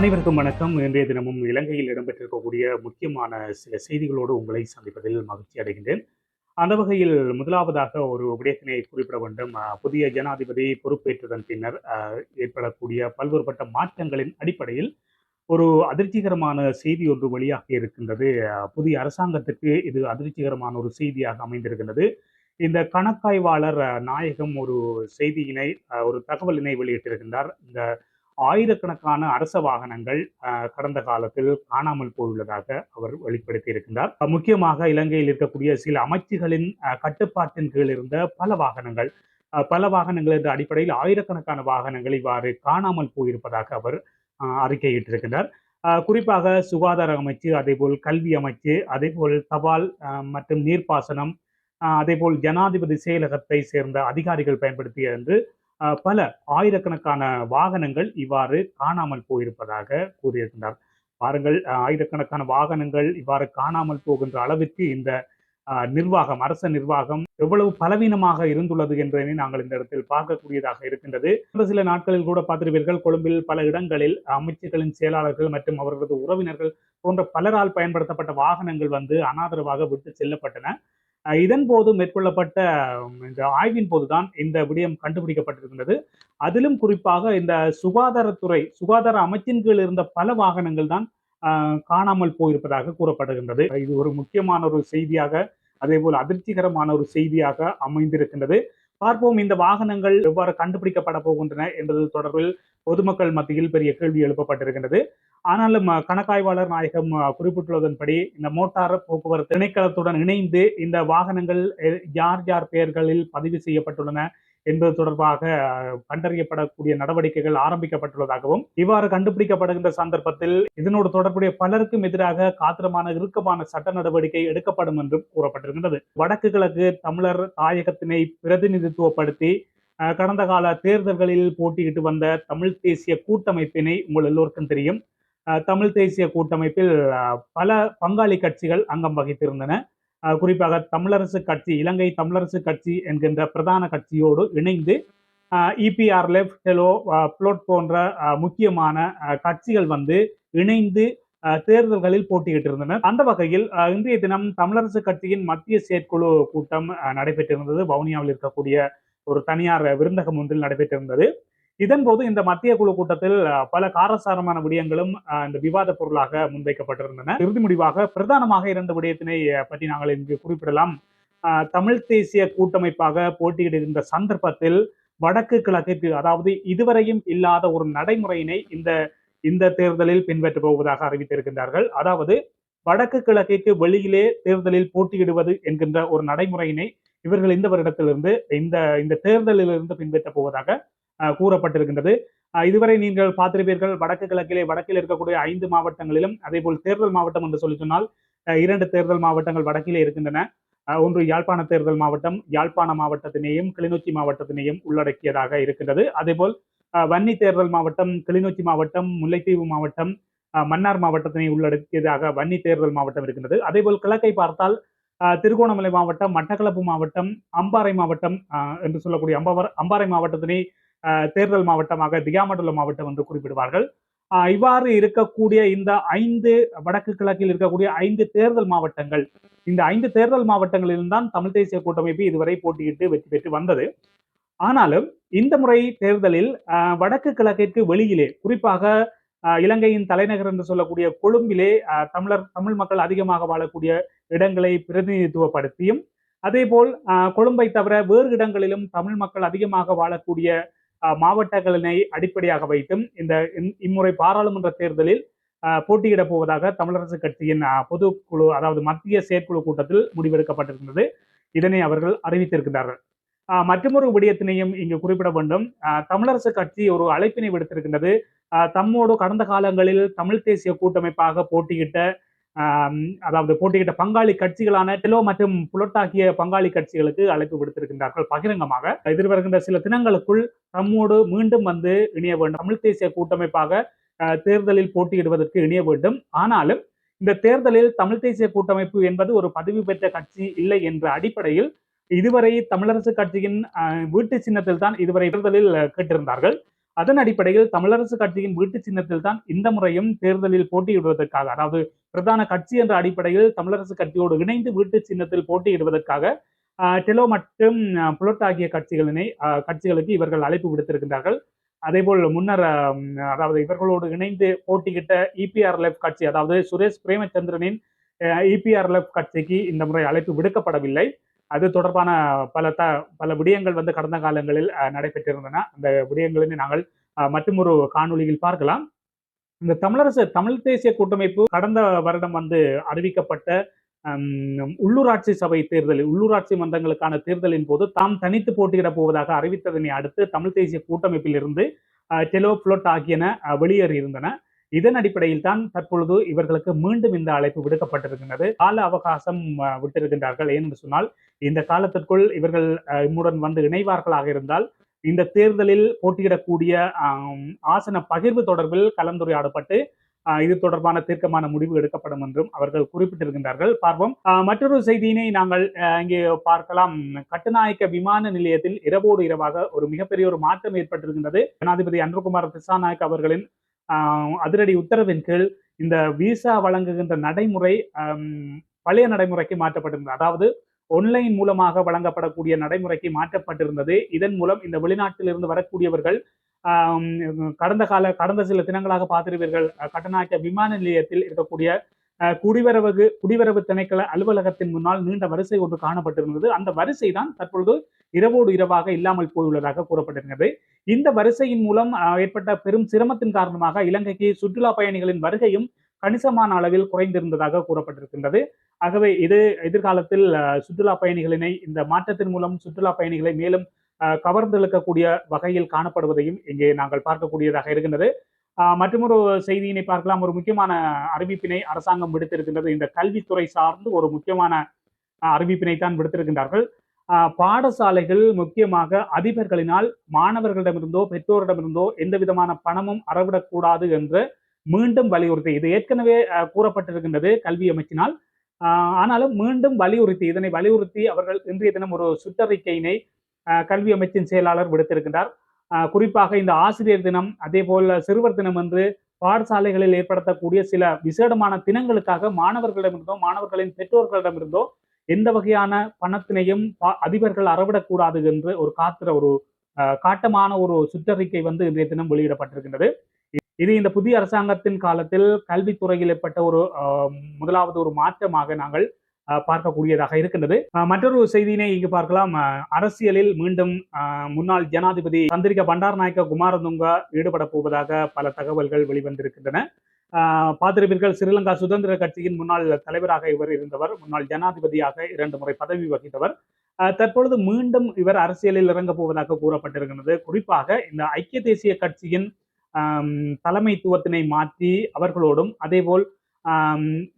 அனைவருக்கும் வணக்கம். இன்றைய தினமும் இலங்கையில் இடம்பெற்றிருக்கக்கூடிய முக்கியமான சில செய்திகளோடு உங்களை சந்திப்பதில் மகிழ்ச்சி அடைகின்றேன். அந்த வகையில் முதலாவதாக ஒரு விடயத்தினை குறிப்பிட வேண்டும். புதிய ஜனாதிபதி பொறுப்பேற்றதன் பின்னர் ஏற்படக்கூடிய பல்வேறுபட்ட மாற்றங்களின் அடிப்படையில் ஒரு அதிர்ச்சிகரமான செய்தி ஒன்று வெளியாக இருக்கின்றது. புதிய அரசாங்கத்திற்கு இது அதிர்ச்சிகரமான ஒரு செய்தியாக அமைந்திருக்கின்றது. இந்த கணக்காய்வாளர் நாயகம் ஒரு செய்தியினை ஒரு தகவலினை வெளியிட்டிருக்கின்றார். இந்த ஆயிரக்கணக்கான அரச வாகனங்கள் கடந்த காலத்தில் காணாமல் போயுள்ளதாக அவர் வெளிப்படுத்தி இருக்கின்றார் முக்கியமாக இலங்கையில் இருக்கக்கூடிய சில அமைச்சுகளின் கட்டுப்பாட்டின் கீழ் இருந்த பல வாகனங்கள் பல வாகனங்கள் என்ற அடிப்படையில் ஆயிரக்கணக்கான வாகனங்கள் இவ்வாறு காணாமல் போயிருப்பதாக அவர் அறிக்கையிட்டிருக்கின்றார். குறிப்பாக சுகாதார அமைச்சு அதேபோல் கல்வி அமைச்சு அதேபோல் தபால் மற்றும் நீர்ப்பாசனம் அதேபோல் ஜனாதிபதி செயலகத்தை சேர்ந்த அதிகாரிகள் பயன்படுத்திய என்று பல ஆயிரக்கணக்கான வாகனங்கள் இவ்வாறு காணாமல் போயிருப்பதாக கூறியிருக்கின்றார். பாருங்கள் ஆயிரக்கணக்கான வாகனங்கள் இவ்வாறு காணாமல் போகின்ற அளவிற்கு இந்த நிர்வாகம் அரச நிர்வாகம் எவ்வளவு பலவீனமாக இருந்துள்ளது என்பதை நாங்கள் இந்த இடத்தில் பார்க்கக்கூடியதாக இருக்கின்றது. ஒரு சில நாட்களில் கூட பார்த்திருப்பீர்கள் கொழும்பில் பல இடங்களில் அமைச்சர்களின் செயலாளர்கள் மற்றும் அவர்களது உறவினர்கள் போன்ற பலரால் பயன்படுத்தப்பட்ட வாகனங்கள் வந்து அனாதரவாக விட்டு செல்லப்பட்டன. இதன் போது மேற்கொள்ளப்பட்ட இந்த ஆய்வின் போதுதான் இந்த விடயம் கண்டுபிடிக்கப்பட்டிருக்கின்றது. அதிலும் குறிப்பாக இந்த சுகாதாரத்துறை சுகாதார அமைச்சின் கீழ் இருந்த பல வாகனங்கள் தான் காணாமல் போயிருப்பதாக கூறப்படுகின்றது. இது ஒரு முக்கியமான ஒரு செய்தியாக அதே போல் அதிர்ச்சிகரமான ஒரு செய்தியாக அமைந்திருக்கின்றது. பார்ப்போம் இந்த வாகனங்கள் எவ்வாறு கண்டுபிடிக்கப்பட போகின்றன என்பது தொடர்பில் பொதுமக்கள் மத்தியில் பெரிய கேள்வி எழுப்பப்பட்டிருக்கின்றது. ஆனாலும் கணக்காய்வாளர் நாயகம் குறிப்பிட்டுள்ளதன்படி இந்த மோட்டார் போக்குவரத்து திணைக்களத்துடன் இணைந்து இந்த வாகனங்கள் யார் யார் பெயர்களில் பதிவு செய்யப்பட்டுள்ளன என்பது தொடர்பாக கண்டறியப்படக்கூடிய நடவடிக்கைகள் ஆரம்பிக்கப்பட்டுள்ளதாகவும் இவ்வாறு கண்டுபிடிக்கப்படுகின்ற சந்தர்ப்பத்தில் இதனோடு தொடர்புடைய பலருக்கும் எதிராக காத்திரமான இறுக்கமான சட்ட நடவடிக்கை எடுக்கப்படும் என்றும் கூறப்பட்டிருக்கின்றது. வடக்கு கிழக்கு தமிழர் தாயகத்தினை பிரதிநிதித்துவப்படுத்தி கடந்த கால தேர்தல்களில் போட்டியிட்டு வந்த தமிழ் தேசிய கூட்டமைப்பினை உங்கள் எல்லோருக்கும் தெரியும். தமிழ் தேசிய கூட்டமைப்பில் பல பங்காளி கட்சிகள் அங்கம் வகித்திருந்தன. குறிப்பாக தமிழரசு கட்சி இலங்கை தமிழரசு கட்சி என்கின்ற பிரதான கட்சியோடு இணைந்து இபிஆர் லெஃப்ட் ஹெலோ புளோட் போன்ற முக்கியமான கட்சிகள் வந்து இணைந்து தேர்தல்களில் போட்டியிட்டு இருந்தனர் அந்த வகையில் இன்றைய தினம் தமிழரசு கட்சியின் மத்திய செயற்குழு கூட்டம் நடைபெற்றிருந்தது. வவுனியாவில் இருக்கக்கூடிய ஒரு தனியார் விருந்தகம் ஒன்றில் நடைபெற்றிருந்தது. இதன் போது இந்த மத்திய குழு கூட்டத்தில் பல காரசாரமான விடயங்களும் இந்த விவாத பொருளாக முன்வைக்கப்பட்டிருந்தன. இறுதி முடிவாக பிரதானமாக இரண்டு விடயத்தினை பற்றி நாங்கள் இங்கு குறிப்பிடலாம். தமிழ் தேசிய கூட்டமைப்பாக போட்டியிடுகின்ற சந்தர்ப்பத்தில் வடக்கு கிழக்கிற்கு அதாவது இதுவரையும் இல்லாத ஒரு நடைமுறையினை இந்த இந்த தேர்தலில் பின்பற்றப் போவதாக அறிவித்திருக்கின்றார்கள். அதாவது வடக்கு கிழக்கிற்கு வெளியிலே தேர்தலில் போட்டியிடுவது என்கின்ற ஒரு நடைமுறையினை இவர்கள் இந்த வருடத்திலிருந்து இந்த இந்த தேர்தலிலிருந்து பின்பற்றப் போவதாக கூறப்பட்டிருக்கின்றது. இதுவரை நீங்கள் பார்த்திருப்பீர்கள் வடக்கு கிழக்கிலே வடக்கில் இருக்கக்கூடிய ஐந்து மாவட்டங்களிலும் அதே போல் தேர்தல் மாவட்டம் என்று சொல்லி சொன்னால் இரண்டு தேர்தல் மாவட்டங்கள் வடக்கிலே இருக்கின்றன. ஒன்று யாழ்ப்பாண தேர்தல் மாவட்டம் யாழ்ப்பாண மாவட்டத்தினையும் கிளிநொச்சி மாவட்டத்தினையும் உள்ளடக்கியதாக இருக்கின்றது. அதேபோல் வன்னி தேர்தல் மாவட்டம் கிளிநொச்சி மாவட்டம் முல்லைத்தீவு மாவட்டம் மன்னார் மாவட்டத்தினை உள்ளடக்கியதாக வன்னி தேர்தல் மாவட்டம் இருக்கின்றது. அதேபோல் கிழக்கை பார்த்தால் திருகோணமலை மாவட்டம் மட்டக்களப்பு மாவட்டம் அம்பாறை மாவட்டம் என்று சொல்லக்கூடிய அம்பாவர் அம்பாறை மாவட்டத்தினை தேர்தல் மாவட்டமாக திகாமண்டல மாவட்டம் என்று குறிப்பிடுவார்கள். அஹ், இவ்வாறு இருக்கக்கூடிய இந்த ஐந்து வடக்கு கிழக்கில் இருக்கக்கூடிய ஐந்து தேர்தல் மாவட்டங்கள் இந்த ஐந்து தேர்தல் மாவட்டங்களிலும் தான் தமிழ் தேசிய கூட்டமைப்பு இதுவரை போட்டியிட்டு வெற்றி பெற்று வந்தது. ஆனாலும் இந்த முறை தேர்தலில் வடக்கு கிழக்கிற்கு வெளியிலே குறிப்பாக இலங்கையின் தலைநகர் என்று சொல்லக்கூடிய கொழும்பிலே தமிழர் தமிழ் மக்கள் அதிகமாக வாழக்கூடிய இடங்களை பிரதிநிதித்துவப்படுத்தியும் அதேபோல் அஹ், கொழும்பை தவிர வேறு இடங்களிலும் தமிழ் மக்கள் அதிகமாக வாழக்கூடிய மாவட்டங்களினை அடிப்படையாக வைத்தும் இந்த இம்முறை பாராளுமன்ற தேர்தலில் போட்டியிடப் போவதாக தமிழரசு கட்சியின் பொதுக்குழு அதாவது மத்திய செயற்குழு கூட்டத்தில் முடிவெடுக்கப்பட்டிருந்தது. இதனை அவர்கள் அறிவித்திருக்கிறார்கள். மற்றொரு விடயத்தினையும் இங்கு குறிப்பிட வேண்டும். தமிழரசு கட்சி ஒரு அழைப்பினை விடுத்திருக்கின்றது. தம்மோடு கடந்த காலங்களில் தமிழ் தேசிய கூட்டமைப்பாக போட்டியிட்ட அதாவது போட்டியிட்ட பங்காளி கட்சிகளான டெலோ மற்றும் புலட்டாக்கிய பங்காளி கட்சிகளுக்கு அழைப்பு விடுத்திருக்கின்றார்கள். பகிரங்கமாக எதிர்வருகின்ற சில தினங்களுக்குள் தம்மோடு மீண்டும் வந்து இணைய வேண்டும். தமிழ் தேசிய கூட்டமைப்பாக அஹ், தேர்தலில் போட்டியிடுவதற்கு இணைய வேண்டும். ஆனாலும் இந்த தேர்தலில் தமிழ் தேசிய கூட்டமைப்பு என்பது ஒரு பதவி பெற்ற கட்சி இல்லை என்ற அடிப்படையில் இதுவரை தமிழரசு கட்சியின் வீட்டு சின்னத்தில் தான் இதுவரை தேர்தலில் கேட்டிருந்தார்கள். அதன் அடிப்படையில் தமிழரசு கட்சியின் வீட்டு சின்னத்தில் தான் இந்த முறையும் தேர்தலில் போட்டியிடுவதற்காக அதாவது பிரதான கட்சி என்ற அடிப்படையில் தமிழரசு கட்சியோடு இணைந்து வீட்டு சின்னத்தில் போட்டியிடுவதற்காக டெலோ மற்றும் புலட் ஆகிய கட்சிகளினை கட்சிகளுக்கு இவர்கள் அழைப்பு விடுத்திருக்கின்றார்கள். அதேபோல் முன்னர் அதாவது இவர்களோடு இணைந்து போட்டியிட்ட இபிஆர்எல்எஃப் கட்சி அதாவது சுரேஷ் பிரேமச்சந்திரனின் இபிஆர்எல்எஃப் கட்சிக்கு இந்த முறை அழைப்பு விடுக்கப்படவில்லை. அது தொடர்பான பல த பல விடயங்கள் வந்து கடந்த காலங்களில் நடைபெற்றிருந்தன. அந்த விடயங்களை நாங்கள் மற்றொரு காணொலியில் காணொளியில் பார்க்கலாம். இந்த தமிழரசு தமிழ் தேசிய கூட்டமைப்பு கடந்த வருடம் வந்து அறிவிக்கப்பட்ட ஹம், உள்ளூராட்சி சபை தேர்தலில் உள்ளூராட்சி மன்றங்களுக்கான தேர்தலின் போது தாம் தனித்து போட்டியிடப் போவதாக அறிவித்ததனை அடுத்து தமிழ் தேசிய கூட்டமைப்பில் இருந்து அஹ், டெலோ புளோட் ஆகியன வெளியேறியிருந்தன. இதன் அடிப்படையில் தான் தற்பொழுது இவர்களுக்கு மீண்டும் இந்த அழைப்பு விடுக்கப்பட்டிருக்கின்றது. கால அவகாசம் விட்டிருக்கின்றார்கள். ஏனென்று சொன்னால் இந்த காலத்திற்குள் இவர்கள் இம்முடன் வந்து இணைவார்களாக இருந்தால் இந்த தேர்தலில் போட்டியிடக்கூடிய ஆசன பகிர்வு தொடர்பில் கலந்துரையாடப்பட்டு இது தொடர்பான தீர்க்கமான முடிவு எடுக்கப்படும் என்றும் அவர்கள் குறிப்பிட்டிருக்கின்றார்கள். பார்ப்போம். மற்றொரு செய்தியினை நாங்கள் இங்கே பார்க்கலாம். கட்டுநாயக்க விமான நிலையத்தில் இரவோடு இரவாக ஒரு மிகப்பெரிய ஒரு மாற்றம் ஏற்பட்டிருக்கின்றது. ஜனாதிபதி அன்புகுமார் திசாநாயக் அவர்களின் அதிரடி உத்தரவின் கீழ் இந்த விசா வழங்குகின்ற நடைமுறை பழைய நடைமுறைக்கு மாற்றப்பட்டிருந்தது. அதாவது ஒன்லைன் மூலமாக வழங்கப்படக்கூடிய நடைமுறைக்கு மாற்றப்பட்டிருந்தது. இதன் மூலம் இந்த வெளிநாட்டிலிருந்து வரக்கூடியவர்கள் கடந்த கால கடந்த சில தினங்களாக பார்த்திருப்பீர்கள் கட்டநாயக்க விமான நிலையத்தில் இருக்கக்கூடிய குடிவரவு குடிவரவு திணைக்கள அலுவலகத்தின் முன்னால் நீண்ட வரிசை ஒன்று காணப்பட்டிருந்தது. அந்த வரிசை தான் தற்பொழுது இரவோடு இரவாக இல்லாமல் போயுள்ளதாக கூறப்பட்டிருக்கிறது. இந்த வரிசையின் மூலம் ஏற்பட்ட பெரும் சிரமத்தின் காரணமாக இலங்கைக்கு சுற்றுலா பயணிகளின் வருகையும் கணிசமான அளவில் குறைந்திருந்ததாக கூறப்பட்டிருக்கின்றது. ஆகவே இது எதிர்காலத்தில் சுற்றுலா பயணிகளினை இந்த மாற்றத்தின் மூலம் சுற்றுலா பயணிகளை மேலும் கவர்ந்தெழுக்கக்கூடிய வகையில் காணப்படுவதையும் இங்கே நாங்கள் பார்க்கக்கூடியதாக இருக்கின்றது. மற்றொரு செய்தியினை பார்க்கலாம். ஒரு முக்கியமான அறிவிப்பினை அரசாங்கம் விடுத்திருக்கின்றது. இந்த கல்வித்துறை சார்ந்து ஒரு முக்கியமான அறிவிப்பினை தான் விடுத்திருக்கின்றார்கள். பாடசாலைகள் முக்கியமாக அதிபர்களினால் மாணவர்களிடமிருந்தோ பெற்றோரிடமிருந்தோ எந்த விதமான பணமும் அறவிடக்கூடாது என்று மீண்டும் வலியுறுத்தி இது ஏற்கனவே கூறப்பட்டிருக்கின்றது கல்வி அமைச்சினால். ஆனாலும் மீண்டும் வலியுறுத்தி இதனை வலியுறுத்தி அவர்கள் இன்றைய தினம் ஒரு சுற்றறிக்கையினை ஆஹ் கல்வி அமைச்சின் செயலாளர் விடுத்திருக்கின்றார். ஆஹ் குறிப்பாக இந்த ஆசிரியர் தினம் அதே போல சிறுவர் தினம் என்று பாடசாலைகளில் ஏற்படுத்தக்கூடிய சில விசேடமான தினங்களுக்காக மாணவர்களிடமிருந்தோ மாணவர்களின் பெற்றோர்களிடமிருந்தோ எந்த வகையான பணத்தினையும் அதிபர்கள் அறவிடக்கூடாது என்று ஒரு காத்திர ஒரு காட்டமான ஒரு சுற்றறிக்கை வந்து இன்றைய தினம் வெளியிடப்பட்டிருக்கின்றது. இது இந்த புதிய அரசாங்கத்தின் காலத்தில் கல்வித்துறையில் ஏற்பட்ட ஒரு முதலாவது ஒரு மாற்றமாக நாங்கள் பார்க்கக்கூடியதாக இருக்கின்றது. மற்றொரு செய்தியினை இங்கு பார்க்கலாம். அரசியலில் மீண்டும் ஆஹ், முன்னாள் ஜனாதிபதி சந்திரிகா பண்டாரநாயக்க குமாரதுங்க ஈடுபட போவதாக பல தகவல்கள் வெளிவந்திருக்கின்றன. பார்த்திருப்பீர்கள் ஸ்ரீலங்கா சுதந்திர கட்சியின் முன்னாள் தலைவராக இவர் இருந்தவர் முன்னாள் ஜனாதிபதியாக இரண்டு முறை பதவி வகித்தவர். தற்பொழுது மீண்டும் இவர் அரசியலில் இறங்க போவதாக கூறப்பட்டிருக்கிறது. குறிப்பாக இந்த ஐக்கிய தேசிய கட்சியின் தலைமைத்துவத்தினை மாற்றி அவர்களோடும் அதேபோல்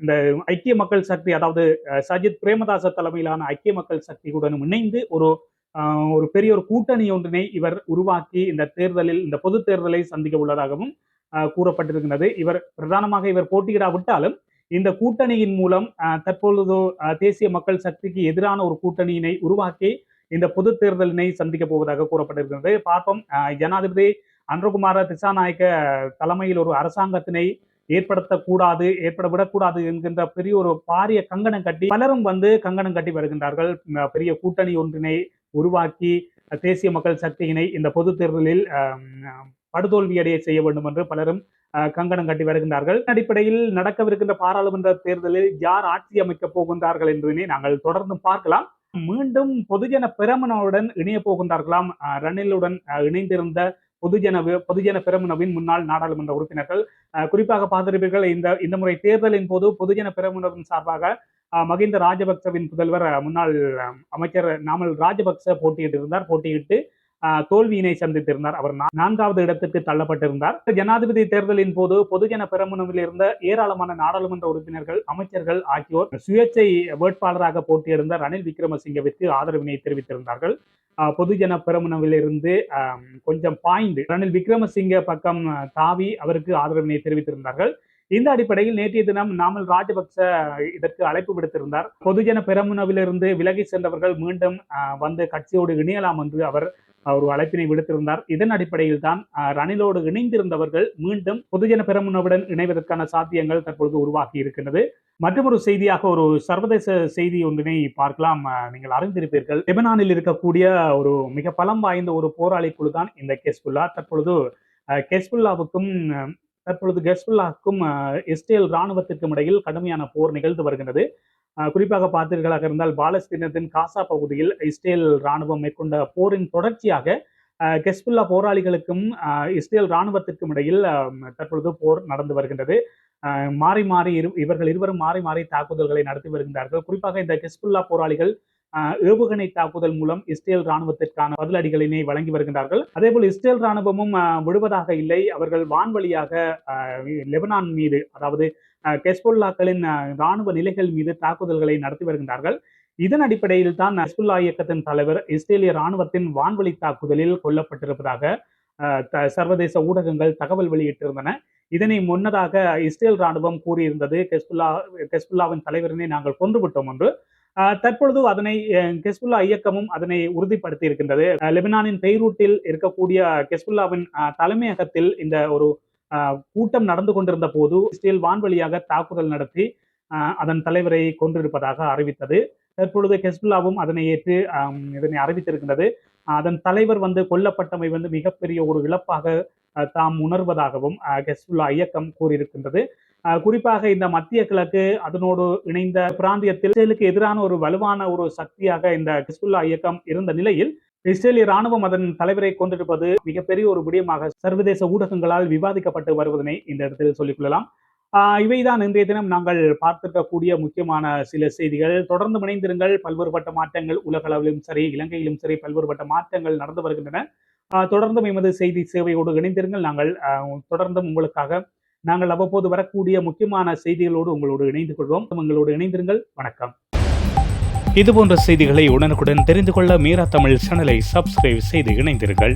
இந்த ஐக்கிய மக்கள் சக்தி அதாவது சஜித் பிரேமதாச தலைமையிலான ஐக்கிய மக்கள் சக்தியுடனும் இணைந்து ஒரு ஒரு பெரிய ஒரு கூட்டணி ஒன்றினை இவர் உருவாக்கி இந்த தேர்தலில் இந்த பொது தேர்தலை சந்திக்க உள்ளதாகவும் கூறப்பட்டிருக்கிறது. இவர் பிரதானமாக இவர் போட்டியிடாவிட்டாலும் இந்த கூட்டணியின் மூலம் தற்பொழுதோ தேசிய மக்கள் சக்திக்கு எதிரான ஒரு கூட்டணியினை உருவாக்கி இந்த பொது தேர்தலினை சந்திக்க போவதாக கூறப்பட்டிருக்கிறது. பார்ப்போம். ஜனாதிபதி அன்றகுமார திசாநாயக்க தலைமையில் ஒரு அரசாங்கத்தினை ஏற்படுத்தக்கூடாது ஏற்பட விடக்கூடாது என்கின்ற பெரிய ஒரு பாரிய கங்கணம் கட்டி பலரும் வந்து கங்கணம் கட்டி வருகின்றார்கள். பெரிய கூட்டணி ஒன்றினை உருவாக்கி தேசிய மக்கள் சக்தியினை இந்த பொது தேர்தலில் ஆம், படுதோல்வியடைய செய்ய வேண்டும் என்று பலரும் கங்கணம் கட்டி வருகின்றார்கள். அடிப்படையில் நடக்கவிருக்கின்ற பாராளுமன்ற தேர்தலில் யார் ஆட்சி அமைக்கப் போகின்றார்கள் என்பதனை நாங்கள் தொடர்ந்து பார்க்கலாம். மீண்டும் பொதுஜன பிரமணவுடன் இணைய போகின்றார்களாம். ரணிலுடன் இணைந்திருந்த பொதுஜன பொதுஜன பெரமுனவின் முன்னாள் நாடாளுமன்ற உறுப்பினர்கள். குறிப்பாக பார்த்திருப்பீர்கள் இந்த இந்த முறை தேர்தலின் போது பொதுஜன பெரமுனவின் சார்பாக மகிந்த ராஜபக்சவின் புதல்வர் முன்னாள் அமைச்சர் நாமல் ராஜபக்ச போட்டியிட்டிருந்தார். போட்டியிட்டு தோல்வியினை சந்தித்திருந்தார். அவர் நான்காவது இடத்துக்கு தள்ளப்பட்டிருந்தார். ஜனாதிபதி தேர்தலின் போது பொதுஜன பெரமுனவில் இருந்த ஏராளமான நாடாளுமன்ற உறுப்பினர்கள் அமைச்சர்கள் ஆகியோர் சுயேட்சை வேட்பாளராக போட்டியிருந்த ரணில் விக்ரமசிங்கவிற்கு ஆதரவினை தெரிவித்திருந்தார்கள். பொதுஜன பெரமுனவில் இருந்து கொஞ்சம் பாய்ந்து ரணில் விக்ரமசிங்க பக்கம் தாவி அவருக்கு ஆதரவினை தெரிவித்திருந்தார்கள். இந்த அடிப்படையில் நேற்றைய தினம் நாமல் ராஜபக்ச இதற்கு அழைப்பு விடுத்திருந்தார். பொதுஜன பெரமுனவிலிருந்து விலகி சென்றவர்கள் மீண்டும் வந்து கட்சியோடு இணையலாம் என்று அவர் ஒரு அழைப்பினை விடுத்திருந்தார். இதன் அடிப்படையில் தான் ரணிலோடு இணைந்திருந்தவர்கள் மீண்டும் பொதுஜன பெரமுனவுடன் இணைவதற்கான சாத்தியங்கள் தற்பொழுது உருவாகி இருக்கின்றது. மற்றொரு செய்தியாக ஒரு சர்வதேச செய்தி ஒன்றினை பார்க்கலாம் நீங்கள் அறிந்திருப்பீர்கள். லெபனானில் இருக்கக்கூடிய ஒரு மிக பலம் வாய்ந்த ஒரு போராளி குழு தான் இந்த கேஸ்புல்லா. தற்பொழுது கெஸ்புல்லாவுக்கும் தற்பொழுது கெஸ்புல்லாவுக்கும் இஸ்ரேல் இராணுவத்திற்கும் இடையில் கடுமையான போர் நிகழ்ந்து வருகிறது குறிப்பாக பார்த்தீர்களாக இருந்தால் பாலஸ்தீனத்தின் காசா பகுதியில் இஸ்ரேல் இராணுவம் மேற்கொண்ட போரின் தொடர்ச்சியாக கெஸ்புல்லா போராளிகளுக்கும் இஸ்ரேல் இராணுவத்திற்கும் இடையில் தற்பொழுது போர் நடந்து வருகின்றது. மாறி மாறி இரு இவர்கள் இருவரும் மாறி மாறி தாக்குதல்களை நடத்தி வருகின்றார்கள். குறிப்பாக இந்த கெஸ்புல்லா போராளிகள் ஏவுகணை தாக்குதல் மூலம் இஸ்ரேல் ராணுவத்திற்கான பதிலடிகளினை வழங்கி வருகின்றார்கள். அதேபோல் இஸ்ரேல் ராணுவமும் விடுவதாக இல்லை. அவர்கள் வான்வழியாக லெபனான் மீது அதாவது கெஸ்புல்லாக்களின் ராணுவ நிலைகள் மீது தாக்குதல்களை நடத்தி வருகின்றார்கள். இதன் அடிப்படையில் தான் ஹஸ்புல்லா இயக்கத்தின் தலைவர் இஸ்ரேலிய ராணுவத்தின் வான்வழி தாக்குதலில் கொல்லப்பட்டிருப்பதாக அஹ், த- சர்வதேச ஊடகங்கள் தகவல் வெளியிட்டிருந்தன. இதனை முன்னதாக இஸ்ரேல் ராணுவம் கூறியிருந்தது கெஸ்புல்லா கெஸ்புல்லாவின் தலைவரினை நாங்கள் கொன்றுவிட்டோம் என்று. தற்பொழுது அதனை கெஸ்புல்லா இயக்கமும் அதனை உறுதிப்படுத்தி இருக்கின்றது லெபனானின் பெய்ரூட்டில் இருக்கக்கூடிய கெஸ்புல்லாவின் தலைமையகத்தில் இந்த ஒரு கூட்டம் நடந்து கொண்டிருந்த போது இஸ்ரேல் வான்வழியாக தாக்குதல் நடத்தி அதன் தலைவரை கொன்றிருப்பதாக அறிவித்தது. தற்பொழுது கெஸ்புல்லாவும் அதனை ஏற்று இதனை அறிவித்திருக்கின்றது. அதன் தலைவர் வந்து கொல்லப்பட்டமை வந்து மிகப்பெரிய ஒரு இழப்பாக தாம் உணர்வதாகவும் கெஸ்புல்லா இயக்கம் கூறியிருக்கின்றது. குறிப்பாக இந்த மத்திய கிழக்கு அதனோடு இணைந்த பிராந்தியத்தில் இஸ்ரேலுக்கு எதிரான ஒரு வலுவான ஒரு சக்தியாக இந்த ஹிஸ்புல்லா இயக்கம் இருந்த நிலையில் இஸ்ரேலிய ராணுவம் அதன் தலைவரை கொண்டிருப்பது மிகப்பெரிய ஒரு விடயமாக சர்வதேச ஊடகங்களால் விவாதிக்கப்பட்டு வருவதனை இந்த இடத்தில் சொல்லிக் கொள்ளலாம் இவைதான் இன்றைய தினம் நாங்கள் பார்த்திருக்கக்கூடிய முக்கியமான சில செய்திகள். தொடர்ந்து இணைந்திருங்கள். பல்வேறுபட்ட மாற்றங்கள் உலக அளவிலும் சரி இலங்கையிலும் சரி பல்வேறுபட்ட மாற்றங்கள் நடந்து வருகின்றன. தொடர்ந்தும் எமது செய்தி சேவையோடு இணைந்திருங்கள். நாங்கள் தொடர்ந்தும் உங்களுக்காக நாங்கள் அவ்வப்போது வரக்கூடிய முக்கியமான செய்திகளோடு உங்களோடு இணைந்து கொள்வோம். உங்களோடு இணைந்திருங்கள். வணக்கம். இதுபோன்ற செய்திகளை உடனுக்குடன் தெரிந்து கொள்ள மீரா தமிழ் சேனலை சப்ஸ்கிரைப் செய்து இணைந்திருங்கள்.